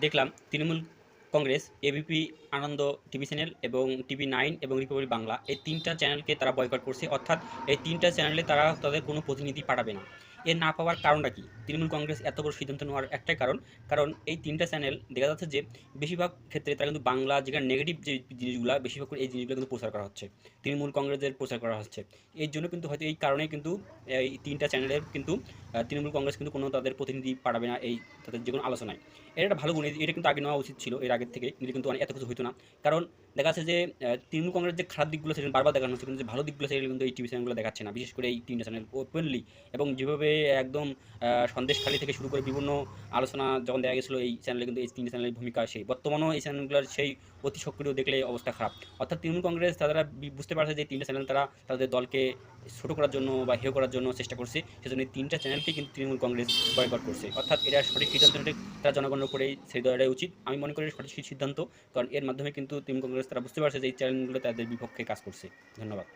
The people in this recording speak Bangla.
দেখলাম Trinamool Congress ABP Ananda TV channel এবং টিভি নাইন এবং রিপাবলিক বাংলা এই তিনটা চ্যানেলকে তারা বয়কট করছে। অর্থাৎ এই তিনটা চ্যানেলে তারা তাদের কোনো প্রতিনিধি পাঠাবে না। এর না পাওয়ার কারণটা কি? তৃণমূল কংগ্রেস এত বড় সিদ্ধান্ত নেওয়ার একটাই কারণ কারণ এই তিনটা চ্যানেল দেখা যাচ্ছে যে বেশিরভাগ ক্ষেত্রে তারা কিন্তু বাংলা যেখানে নেগেটিভ যে জিনিসগুলো, বেশিরভাগ করে এই জিনিসগুলো কিন্তু প্রচার করা হচ্ছে। তৃণমূল কংগ্রেসের প্রচার করা হচ্ছে। এর জন্য কিন্তু হয়তো এই কারণেই কিন্তু এই তিনটা চ্যানেলের কিন্তু তৃণমূল কংগ্রেস কিন্তু কোনো তাদের প্রতিনিধি পাঠাবে না এই তাদের যে কোনো আলোচনায়। এটা একটা ভালো গুণ এটা কিন্তু আগে নেওয়া উচিত ছিল, এর আগের থেকে এটা কিন্তু অনেক, এত কিছু হতো না। কারণ দেখা যাচ্ছে যে তৃণমূল কংগ্রেস যে খারাপ দিকগুলো সেগুলো বারবার দেখানো হচ্ছে, কিন্তু যে ভালো দিকগুলো সেগুলো কিন্তু এই টিভি চ্যানেলগুলো দেখাচ্ছে না। বিশেষ করে এই তিনটা চ্যানেল ওপেনলি এবং যেভাবে একদম সন্দেশখালি থেকে শুরু করে বিভিন্ন আলোচনা যখন দেখা গেছিল, এই চ্যানেলে কিন্তু এই তিনটা চ্যানেলের ভূমিকা সেই। বর্তমানেও এই চ্যানেলগুলোর সেই অতি সক্রিয় দেখলে অবস্থা খারাপ। অর্থাৎ তৃণমূল কংগ্রেস তারা বুঝতে পারছে যে তিনটা চ্যানেল তারা তাদের দলকে ছোটো করার জন্য বা হেয় করার জন্য চেষ্টা করছে। সেজন্য তিনটা চ্যানেলকে কিন্তু তৃণমূল কংগ্রেস বয়কট করছে। অর্থাৎ এরা সঠিক সিদ্ধান্তটি তারা জনগণের উপরেই ছেড়ে দেওয়াটাই উচিত। আমি মনে করি সঠিক সিদ্ধান্ত, কারণ এর মাধ্যমে কিন্তু তৃণমূল কংগ্রেস তারা বুঝতে পারছে যে এই চ্যানেলগুলো তাদের বিপক্ষে কাজ করছে। ধন্যবাদ।